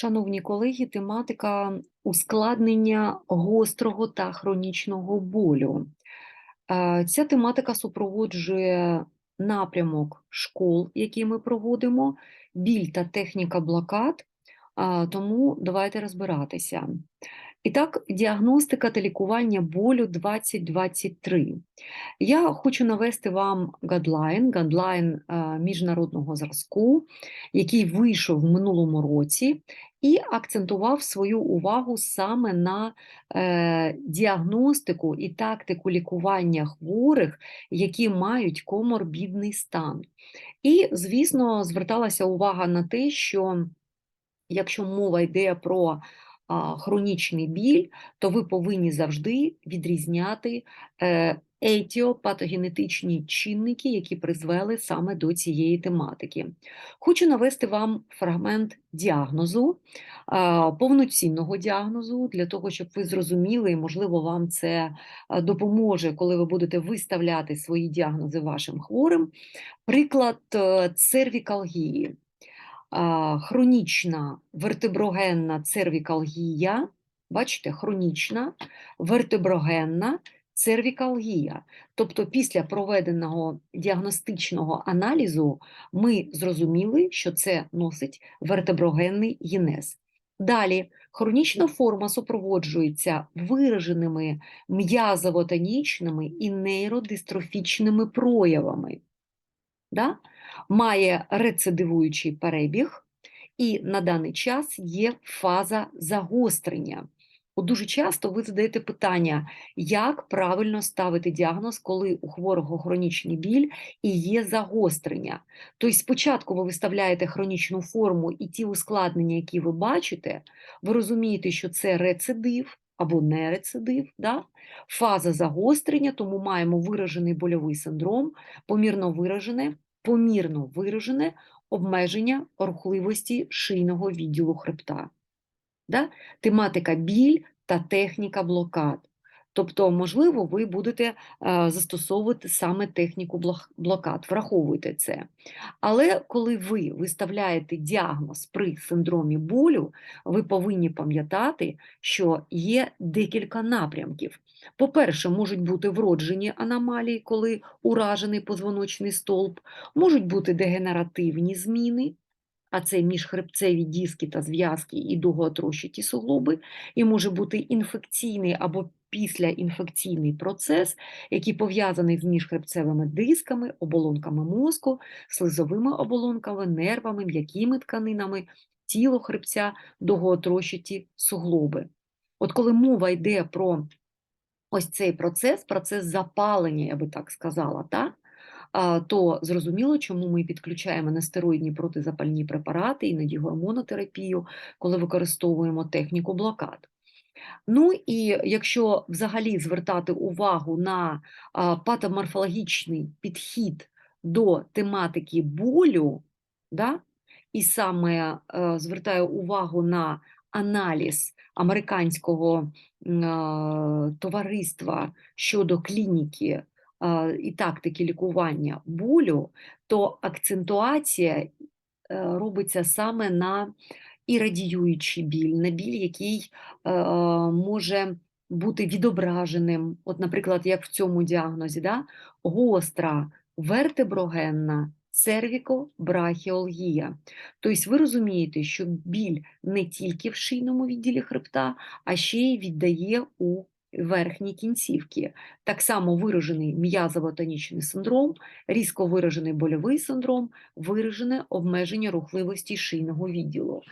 Шановні колеги, тематика ускладнення гострого та хронічного болю. Ця тематика супроводжує напрямок школ, які ми проводимо, біль та техніка блокад, тому давайте розбиратися. І так, діагностика та лікування болю 2023. Я хочу навести вам гадлайн, гадлайн міжнародного зразку, який вийшов в минулому році і акцентував свою увагу саме на е, діагностику і тактику лікування хворих, які мають коморбідний стан. І, звісно, зверталася увага на те, що якщо мова йде про хронічний біль, то ви повинні завжди відрізняти е, етіопатогенетичні чинники, які призвели саме до цієї тематики. Хочу навести вам фрагмент діагнозу, повноцінного діагнозу, для того, щоб ви зрозуміли, і, можливо, вам це допоможе, коли ви будете виставляти свої діагнози вашим хворим. Приклад е, цервікалгії хронічна вертеброгенна цервікалгія, бачите, хронічна вертеброгенна цервікалгія. Тобто після проведеного діагностичного аналізу ми зрозуміли, що це носить вертеброгенний генез. Далі хронічна форма супроводжується вираженими м'язово-тонічними і нейродистрофічними проявами. Да? Має рецидивуючий перебіг, і на даний час є фаза загострення. От дуже часто ви задаєте питання, як правильно ставити діагноз, коли у хворого хронічний біль і є загострення. Тобто спочатку ви виставляєте хронічну форму і ті ускладнення, які ви бачите, ви розумієте, що це рецидив або не рецидив, да? фаза загострення, тому маємо виражений больовий синдром, помірно виражене, помірно виражене обмеження рухливості шийного відділу хребта. Да? Тематика біль та техніка блокад. Тобто, можливо, ви будете е, застосовувати саме техніку блокад, враховуйте це. Але коли ви виставляєте діагноз при синдромі болю, ви повинні пам'ятати, що є декілька напрямків. По-перше, можуть бути вроджені аномалії, коли уражений позвоночний стовп, можуть бути дегенеративні зміни, а це міжхребцеві диски та зв'язки і довгоотрощаті суглоби, і може бути інфекційний або післяінфекційний процес, який пов'язаний з міжхребцевими дисками, оболонками мозку, слизовими оболонками, нервами, м'якими тканинами, тіло хребця, довгоотрощаті суглоби. От коли мова йде про ось цей процес, процес запалення, я би так сказала, так? то зрозуміло, чому ми підключаємо нестероїдні протизапальні препарати, іноді гормонотерапію, коли використовуємо техніку блокад. Ну і якщо взагалі звертати увагу на патоморфологічний підхід до тематики болю, да, і саме е, звертаю увагу на аналіз американського е, товариства щодо клініки е, і тактики лікування болю, то акцентуація робиться саме на і радіюючий біль, на біль, який е, може бути відображеним, от, наприклад, як в цьому діагнозі, да? гостра вертеброгенна цервікобрахіалгія. Тобто ви розумієте, що біль не тільки в шийному відділі хребта, а ще й віддає у верхній кінцівки. Так само виражений м'язово-тонічний синдром, різко виражений больовий синдром, виражене обмеження рухливості шийного відділу.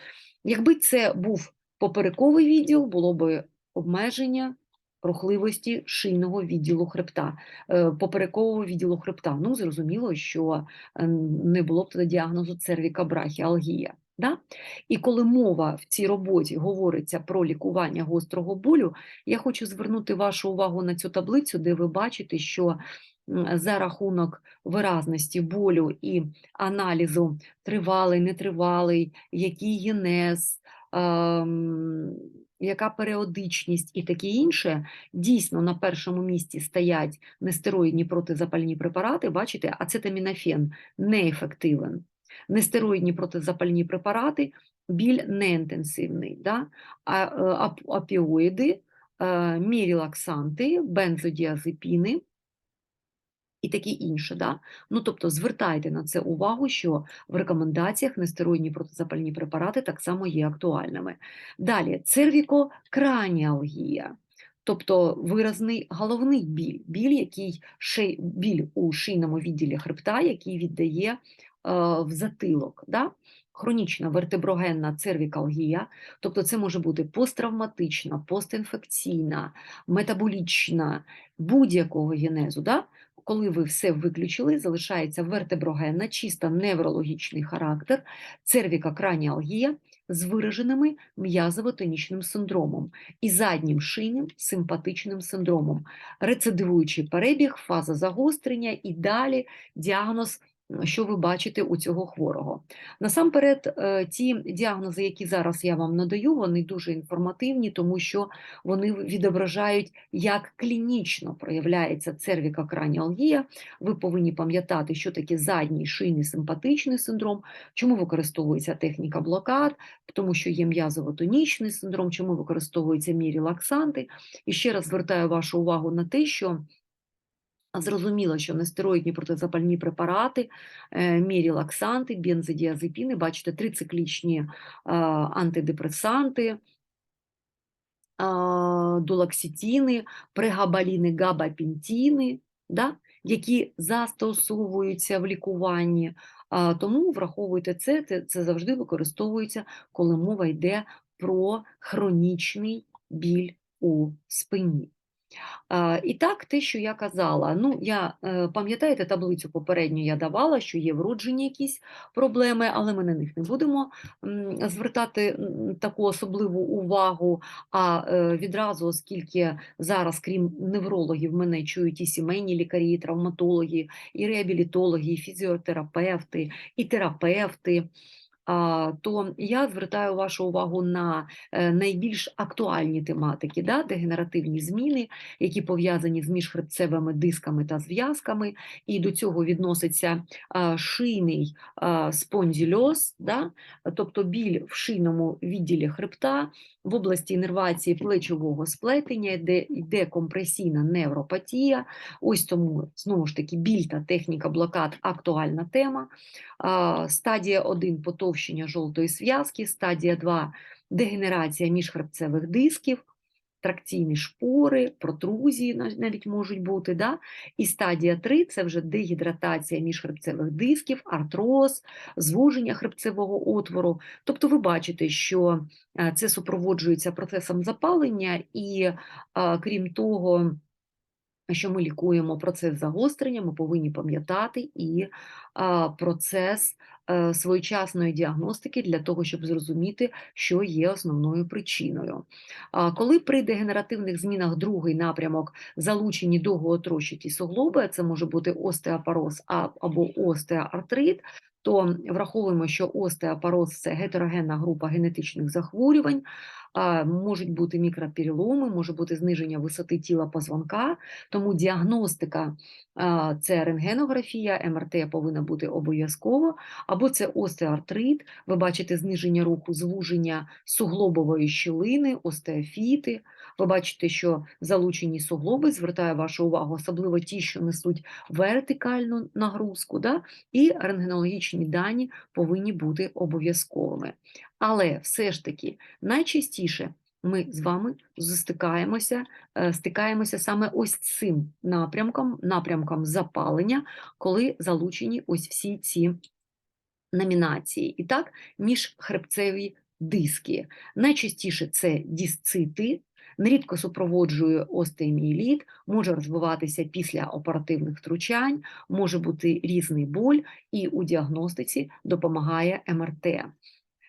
Якби це був поперековий відділ, було б обмеження рухливості шийного відділу хребта, е, поперекового відділу хребта. Ну, зрозуміло, що е, не було б тоді діагнозу цервіка брахіалгія. Да? І коли мова в цій роботі говориться про лікування гострого болю, я хочу звернути вашу увагу на цю таблицю, де ви бачите, що за рахунок виразності болю і аналізу тривалий, нетривалий, який генез, ем, яка періодичність і таке інше, дійсно на першому місці стоять нестероїдні протизапальні препарати, бачите, ацетамінофен неефективен. Нестероїдні протизапальні препарати, біль неінтенсивний, да? а, е, опіоїди, е, мірілаксанти, бензодіазепіни і таке інше. Да? Ну, тобто звертайте на це увагу, що в рекомендаціях нестероїдні протизапальні препарати так само є актуальними. Далі цервікокраніалгія, тобто виразний головний біль, біль, який ши, біль у шийному відділі хребта, який віддає е, в затилок. Да? Хронічна вертеброгенна цервікалгія, тобто це може бути посттравматична, постінфекційна, метаболічна, будь-якого генезу. Да? Коли ви все виключили, залишається вертеброгенна, чисто неврологічний характер, цервікокраніалгія з вираженими м'язово-тонічним синдромом і заднім шийним симпатичним синдромом, рецидивуючий перебіг, фаза загострення і далі діагноз що ви бачите у цього хворого. Насамперед, е, ті діагнози, які зараз я вам надаю, вони дуже інформативні, тому що вони відображають, як клінічно проявляється цервікокраніалгія. Ви повинні пам'ятати, що таке задній шийний симпатичний синдром, чому використовується техніка блокад, тому що є м'язово-тонічний синдром, чому використовуються мірілаксанти. І ще раз звертаю вашу увагу на те, що Зрозуміло, що нестероїдні протизапальні препарати, е, мірілаксанти, бензодіазепіни, бачите, трициклічні е, антидепресанти, дулаксітіни, прегабаліни, габапентіни, да, які застосовуються в лікуванні. Тому враховуйте це, це, це завжди використовується, коли мова йде про хронічний біль у спині. І так, те, що я казала, ну я е, пам'ятаєте, таблицю попередню я давала, що є вроджені якісь проблеми, але ми на них не будемо звертати таку особливу увагу. А е, відразу, оскільки зараз, крім неврологів, мене чують і сімейні лікарі, і травматологи, і реабілітологи, і фізіотерапевти, і терапевти то я звертаю вашу увагу на е, найбільш актуальні тематики, да, дегенеративні зміни, які пов'язані з міжхребцевими дисками та зв'язками, і до цього відноситься шийний спондільоз, да, тобто біль в шийному відділі хребта, в області інервації плечового сплетення, де йде компресійна невропатія. Ось тому знову ж таки біль та техніка блокад актуальна тема. Стадія 1 потовщення жовтої зв'язки, стадія 2 дегенерація міжхребцевих дисків тракційні шпори, протрузії навіть можуть бути. Да? І стадія 3 це вже дегідратація міжхребцевих дисків, артроз, звуження хребцевого отвору. Тобто ви бачите, що е, це супроводжується процесом запалення, і крім того, що ми лікуємо процес загострення, ми повинні пам'ятати і процес Е, своєчасної діагностики для того, щоб зрозуміти, що є основною причиною. Коли при дегенеративних змінах другий напрямок залучені довгоотрощаті суглоби, це може бути остеопороз або остеоартрит, то враховуємо, що остеопороз – це гетерогенна група генетичних захворювань, можуть бути мікропереломи, може бути зниження висоти тіла позвонка, тому діагностика це рентгенографія, МРТ повинна бути обов'язково, або це остеоартрит, ви бачите зниження руху, звуження суглобової щілини, остеофіти. Ви бачите, що залучені суглоби, звертаю вашу увагу, особливо ті, що несуть вертикальну нагрузку, да? і рентгенологічні дані повинні бути обов'язковими. Але все ж таки найчастіше ми з вами застикаємося, е, стикаємося саме ось цим напрямком, напрямком запалення, коли залучені ось всі ці номінації. І так, міжхребцеві диски. Найчастіше це дисцити, нерідко супроводжує остеоміеліт, може розвиватися після оперативних втручань, може бути різний боль, і у діагностиці допомагає МРТ.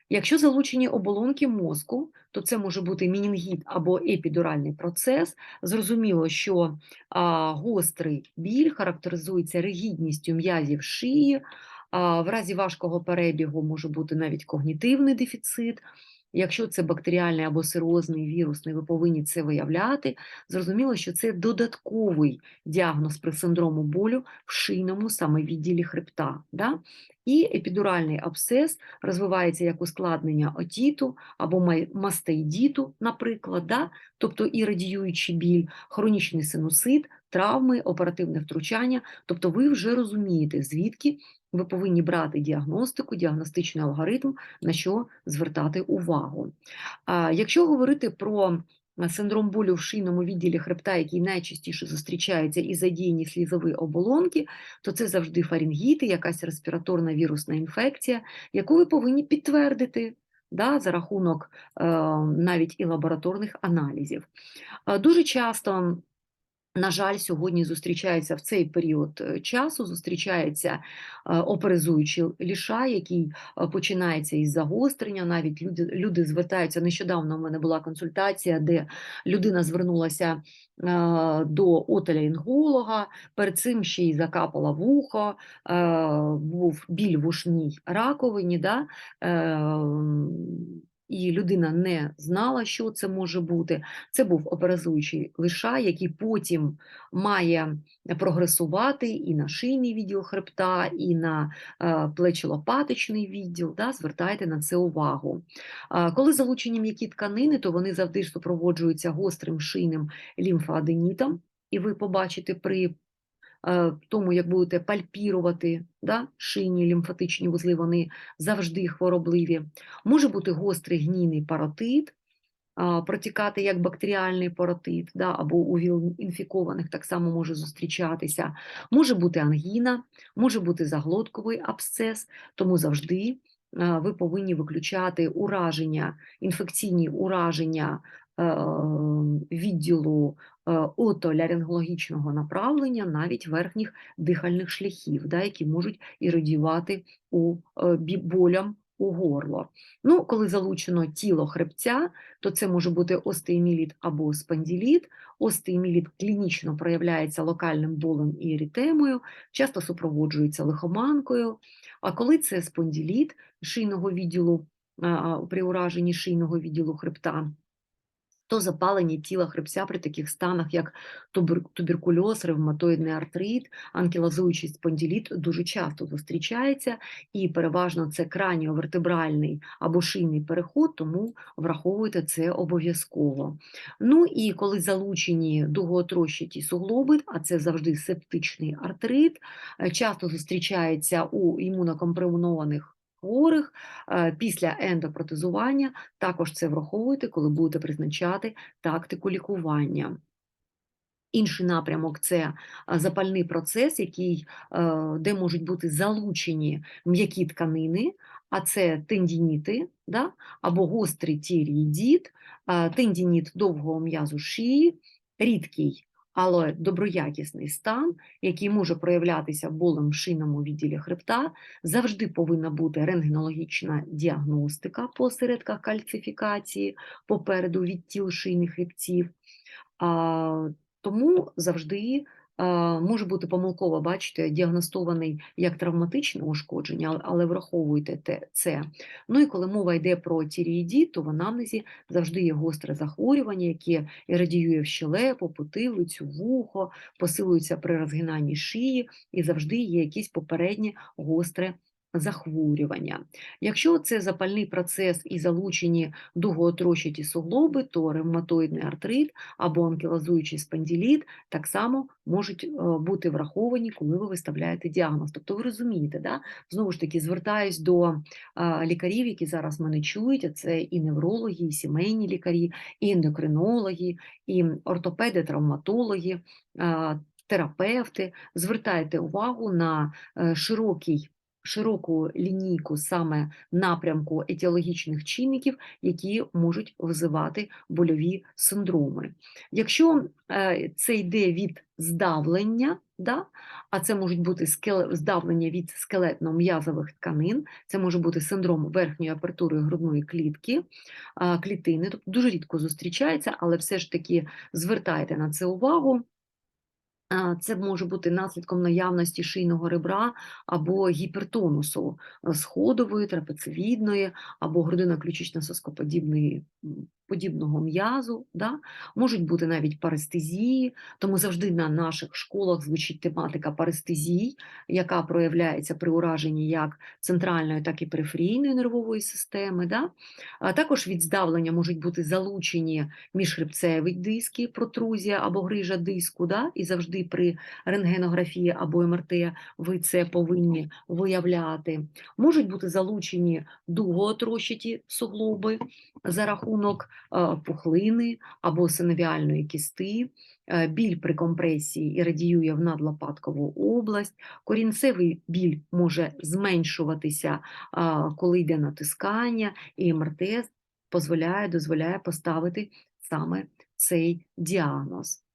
Якщо залучені оболонки мозку, то це може бути мінінгіт або епідуральний процес. Зрозуміло, що а, гострий біль характеризується ригідністю м'язів шиї, а, в разі важкого перебігу може бути навіть когнітивний дефіцит. Якщо це бактеріальний або сирозний вірусний, ви повинні це виявляти. Зрозуміло, що це додатковий діагноз при синдрому болю в шийному саме відділі хребта. Да? І епідуральний абсцес розвивається як ускладнення отіту або мастеїдіту, наприклад, да? тобто і радіюючий біль, хронічний синусит, травми, оперативне втручання. Тобто ви вже розумієте, звідки ви повинні брати діагностику, діагностичний алгоритм, на що звертати увагу. Якщо говорити про синдром болю в шийному відділі хребта, який найчастіше зустрічається і задіяні слізові оболонки, то це завжди фарінгіти, якась респіраторна вірусна інфекція, яку ви повинні підтвердити да, за рахунок е, навіть і лабораторних аналізів. Дуже часто на жаль, сьогодні зустрічається в цей період е, часу, зустрічається е, оперизуючий ліша, який е, починається із загострення. Навіть люди, люди звертаються. Нещодавно в мене була консультація, де людина звернулася до отоляринголога, перед цим ще й закапала вухо, був біль в ушній раковині. Да? Е, і людина не знала, що це може бути. Це був операзуючий лиша, який потім має прогресувати і на шийний відділ хребта, і на е, плечо-лопаточний відділ. Да? Звертайте на це увагу. Коли залучені м'які тканини, то вони завжди супроводжуються гострим шийним лімфоаденітом, і ви побачите при е, тому, як будете пальпірувати да, шийні лімфатичні вузли, вони завжди хворобливі. Може бути гострий гнійний паротит, протікати як бактеріальний паротит, да, або у ВІЛ-інфікованих так само може зустрічатися. Може бути ангіна, може бути заглотковий абсцес, тому завжди ви повинні виключати ураження, інфекційні ураження е, відділу е, отоларингологічного направлення, навіть верхніх дихальних шляхів, да, які можуть і у е, болям у горло. Ну, коли залучено тіло хребця, то це може бути остеоміліт або спондиліт. Остеоміліт клінічно проявляється локальним болем і ерітемою, часто супроводжується лихоманкою. А коли це спондиліт шийного відділу, при ураженні шийного відділу хребта, то запалення тіла хребця при таких станах, як туберкульоз, ревматоїдний артрит, анкілозуючий спондиліт дуже часто зустрічається, і переважно це краніовертебральний або шийний переход, тому враховуйте це обов'язково. Ну і коли залучені дугоотрощаті суглоби, а це завжди септичний артрит, е, часто зустрічається у імунокомпромованих хворих е, після ендопротезування, також це враховуйте, коли будете призначати тактику лікування. Інший напрямок це запальний процес, який, е, де можуть бути залучені м'які тканини, а це тендініти да? або гострий тіріїдіт, а, тендініт довгого м'язу шиї, рідкий, але доброякісний стан, який може проявлятися болем в шийному відділі хребта, завжди повинна бути рентгенологічна діагностика по осередках кальцифікації попереду від тіл шийних хребців. Тому завжди може бути помилково, бачите, діагностований як травматичне ушкодження, але- враховуйте те- це. Ну і коли мова йде про тіріїдіт, то в анамнезі завжди є гостре захворювання, яке радіює в щелепу, потилицю, вухо, посилується при розгинанні шиї, і завжди є якесь попереднє гостре захворювання. Якщо це запальний процес і залучені дугоотрощаті суглоби, то ревматоїдний артрит або анкілозуючий спондиліт так само можуть е, бути враховані, коли ви виставляєте діагноз. Тобто ви розумієте, да? знову ж таки, звертаюсь до лікарів, які зараз мене чують, а це і неврологи, і сімейні лікарі, і ендокринологи, і ортопеди, травматологи, терапевти. Звертайте увагу на е, широкий широку лінійку саме напрямку етіологічних чинників, які можуть визивати больові синдроми. Якщо е, це йде від здавлення, да, а це можуть бути здавлення від скелетно-м'язових тканин, це може бути синдром верхньої апертури грудної клітки, клітини, тобто дуже рідко зустрічається, але все ж таки звертайте на це увагу. А, Це може бути наслідком наявності шийного ребра або гіпертонусу е, сходової, трапецевідної або грудино-ключично-соскоподібної м, подібного м'язу. Да? Можуть бути навіть парестезії, тому завжди на наших школах звучить тематика парестезій, яка проявляється при ураженні як центральної, так і периферійної нервової системи. Да? А також від здавлення можуть бути залучені міжхребцеві диски, протрузія або грижа диску, да? і завжди при рентгенографії або МРТ ви це повинні виявляти. Можуть бути залучені дугоотрощаті суглоби за рахунок е, пухлини або синовіальної кісти, е, біль при компресії і радіює в надлопаткову область, корінцевий біль може зменшуватися, е, коли йде натискання, і МРТ дозволяє, дозволяє поставити саме цей діагноз.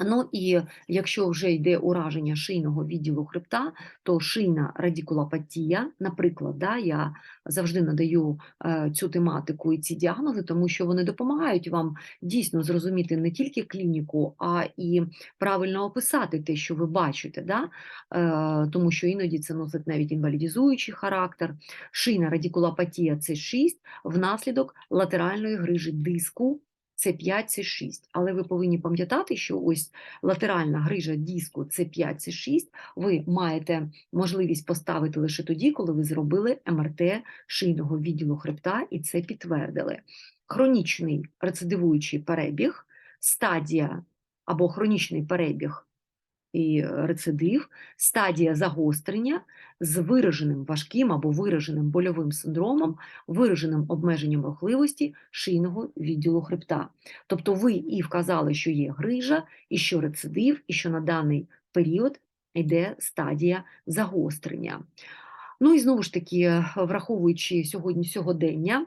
Ну і якщо вже йде ураження шийного відділу хребта, то шийна радикулопатія, наприклад, да, я завжди надаю е, цю тематику і ці діагнози, тому що вони допомагають вам дійсно зрозуміти не тільки клініку, а і правильно описати те, що ви бачите, да? е, тому що іноді це носить навіть інвалідізуючий характер. Шийна радикулопатія це 6 внаслідок латеральної грижі диску це 5 це 6 Але ви повинні пам'ятати, що ось латеральна грижа диску це 5 це 6 ви маєте можливість поставити лише тоді, коли ви зробили МРТ шийного відділу хребта і це підтвердили. Хронічний рецидивуючий перебіг, стадія або хронічний перебіг і рецидив, стадія загострення з вираженим важким або вираженим больовим синдромом, вираженим обмеженням рухливості шийного відділу хребта. Тобто ви і вказали, що є грижа, і що рецидив, і що на даний період йде стадія загострення. Ну і знову ж таки, враховуючи сьогодні сьогодення,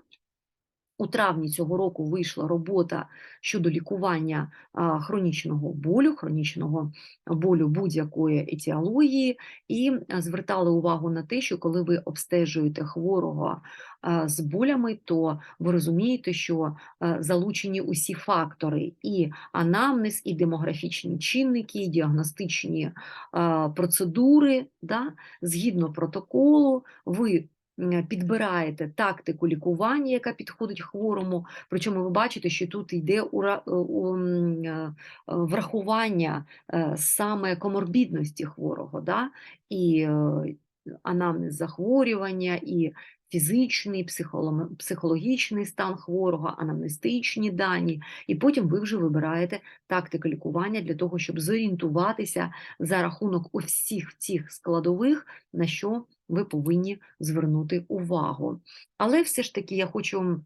у травні цього року вийшла робота щодо лікування хронічного болю, хронічного болю будь-якої етіології, і звертали увагу на те, що коли ви обстежуєте хворого з болями, то ви розумієте, що залучені усі фактори: і анамнез, і демографічні чинники, і діагностичні процедури, да, згідно протоколу, ви підбираєте тактику лікування, яка підходить хворому. Причому ви бачите, що тут йде е, е, врахування е, саме коморбідності хворого, да? і анамнез захворювання, і фізичний, психологічний стан хворого, анамнестичні дані, і потім ви вже вибираєте тактику лікування для того, щоб зорієнтуватися за рахунок усіх цих складових, на що ви повинні звернути увагу. Але все ж таки я хочу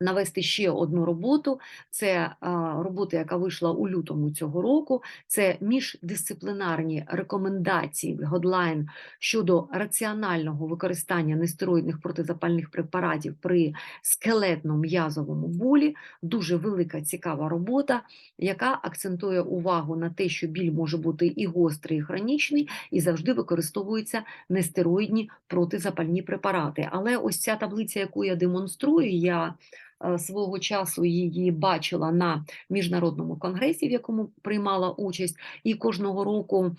навести ще одну роботу. Це робота, яка вийшла у лютому цього року. Це міждисциплінарні рекомендації Годлайн щодо раціонального використання нестероїдних протизапальних препаратів при скелетно-м'язовому болі. Дуже велика цікава робота, яка акцентує увагу на те, що біль може бути і гострий, і хронічний, і завжди використовуються нестероїдні протизапальні препарати. Але ось ця таблиця, яку я демонструю, я свого часу її бачила на міжнародному конгресі, в якому приймала участь, і кожного року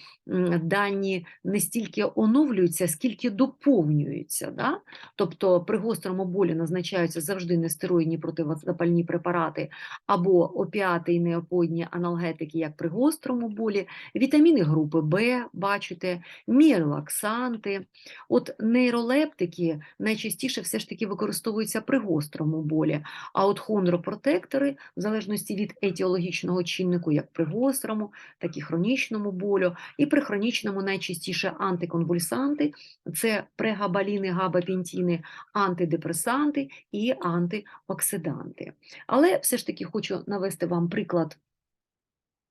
дані не стільки оновлюються, скільки доповнюються. Да? Тобто при гострому болі назначаються завжди нестероїдні протизапальні препарати або опіати і неопоїдні аналгетики, як при гострому болі, вітаміни групи Б, бачите, мірелаксанти. От нейролептики найчастіше все ж таки використовуються при гострому болі. А от хондропротектори, в залежності від етіологічного чиннику, як при гострому, так і хронічному болю, і при хронічному найчастіше антиконвульсанти, це прегабаліни, габапентіни, антидепресанти і антиоксиданти. Але все ж таки хочу навести вам приклад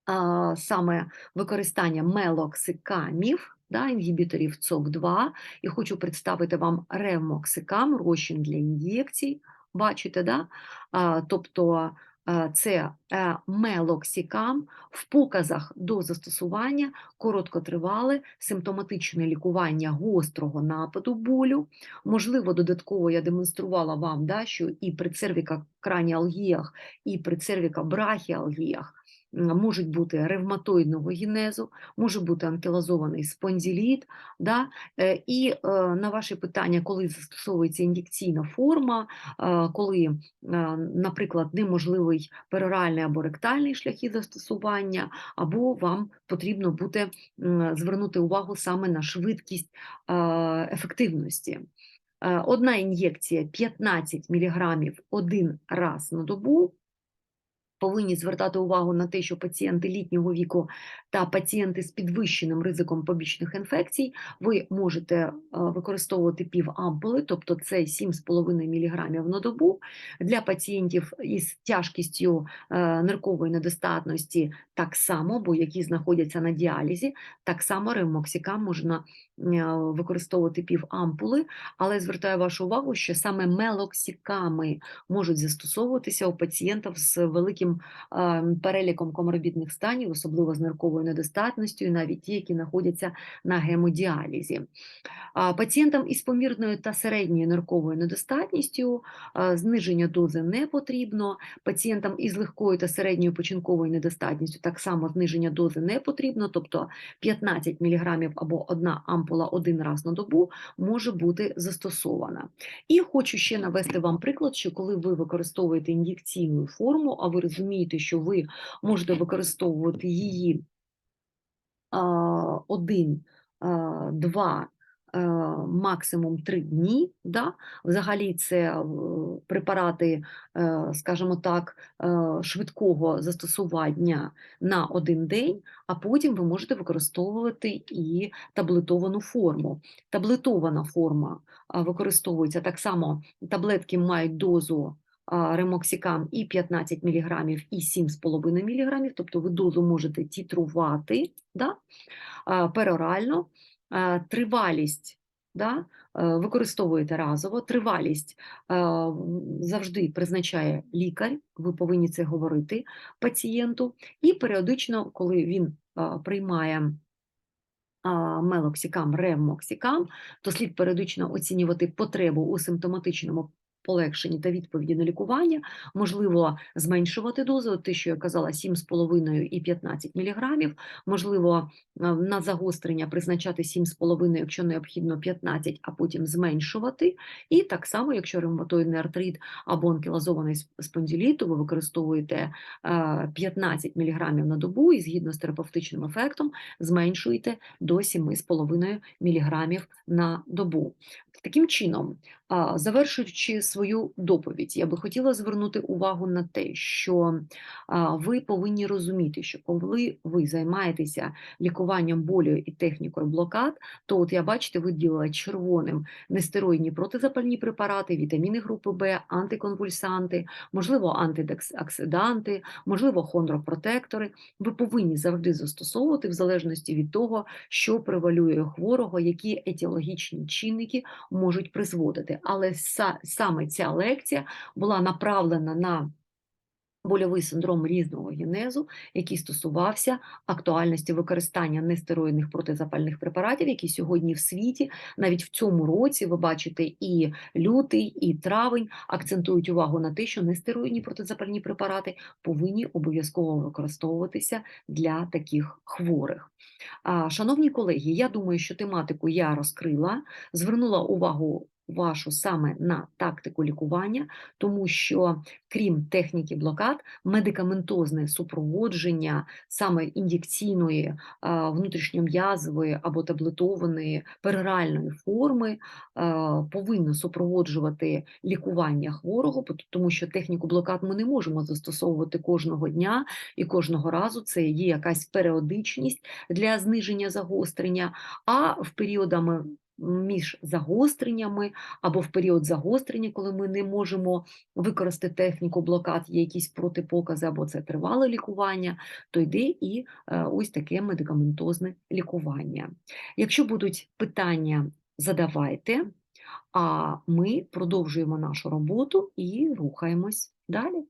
а, саме використання мелоксикамів, да, інгібіторів ЦОК2, і хочу представити вам ревмоксикам, розчин для ін'єкцій бачите, да? тобто це е, мелоксікам в показах до застосування короткотривале симптоматичне лікування гострого нападу болю. Можливо, додатково я демонструвала вам, да, що і при цервікокраніалгіях, і при цервікобрахіалгіях м, можуть бути ревматоїдного генезу, може бути анкілозований спондиліт. Да? І е, на ваше питання, коли застосовується ін'єкційна форма, коли, наприклад, неможливий пероральний або ректальний шляхи застосування, або вам потрібно буде звернути увагу саме на швидкість е, ефективності. Е, Одна ін'єкція 15 мг один раз на добу. Повинні звертати увагу на те, що пацієнти літнього віку та пацієнти з підвищеним ризиком побічних інфекцій ви можете е, використовувати пів ампули, тобто це 7,5 мг на добу. Для пацієнтів із тяжкістю е, ниркової недостатності так само, бо які знаходяться на діалізі, так само ремоксикам можна е, використовувати пів ампули, але звертаю вашу увагу, що саме мелоксиками можуть застосовуватися у пацієнтів з великим е, переліком коморбідних станів, особливо з нирковою недостатністю, і навіть ті, які знаходяться на гемодіалізі. Пацієнтам із помірною та середньою нирковою недостатністю е, зниження дози не потрібно. Пацієнтам із легкою та середньою починковою недостатністю так само зниження дози не потрібно, тобто 15 мг або одна ампула один раз на добу може бути застосована. І хочу ще навести вам приклад, що коли ви використовуєте ін'єкційну форму, а ви розумієте, що ви можете використовувати її один, два, е, максимум три дні. Да? Взагалі це е, препарати, е, скажімо так, швидкого застосування на один день, а потім ви можете використовувати і таблетовану форму. Таблетована форма використовується так само, таблетки мають дозу ремоксикам і 15 мг, і 7,5 мг, тобто ви дозу можете тітрувати да? перорально. Тривалість да? використовуєте разово, тривалість завжди призначає лікар, ви повинні це говорити пацієнту, і періодично, коли він приймає а, мелоксикам, ремоксикам, то слід періодично оцінювати потребу у симптоматичному полегшенні та відповіді на лікування, можливо, зменшувати дозу, те, що я казала, 7,5 і 15 мг, можливо, е, на загострення призначати 7,5, якщо необхідно 15, а потім зменшувати. І так само, якщо ревматоїдний артрит або анкілозований сп- спондиліт, то ви використовуєте е, 15 мг на добу і згідно з терапевтичним ефектом зменшуєте до 7,5 мг на добу. Таким чином, завершуючи свою доповідь, я би хотіла звернути увагу на те, що ви повинні розуміти, що коли ви займаєтеся лікуванням болю і технікою блокад, то от я бачите, виділила червоним нестероїдні протизапальні препарати, вітаміни групи Б, антиконвульсанти, можливо, антиоксиданти, можливо, хондропротектори. Ви повинні завжди застосовувати в залежності від того, що превалює хворого, які етіологічні чинники можуть призводити. Але са- саме ця лекція була направлена на больовий синдром різного генезу, який стосувався актуальності використання нестероїдних протизапальних препаратів, які сьогодні в світі, навіть в цьому році, ви бачите, і лютий, і травень акцентують увагу на те, що нестероїдні протизапальні препарати повинні обов'язково використовуватися для таких хворих. Шановні колеги, я думаю, що тематику я розкрила, звернула увагу вашу саме на тактику лікування, тому що крім техніки блокад, медикаментозне супроводження саме ін'єкційної внутрішньом'язової або таблетованої пероральної форми повинно супроводжувати лікування хворого, тому що техніку блокад ми не можемо застосовувати кожного дня і кожного разу. Це є якась періодичність для зниження загострення, а в періодами між загостреннями або в період загострення, коли ми не можемо використати техніку блокад, є якісь протипокази або це тривале лікування, то йде і е, ось таке медикаментозне лікування. Якщо будуть питання, задавайте, а ми продовжуємо нашу роботу і рухаємось далі.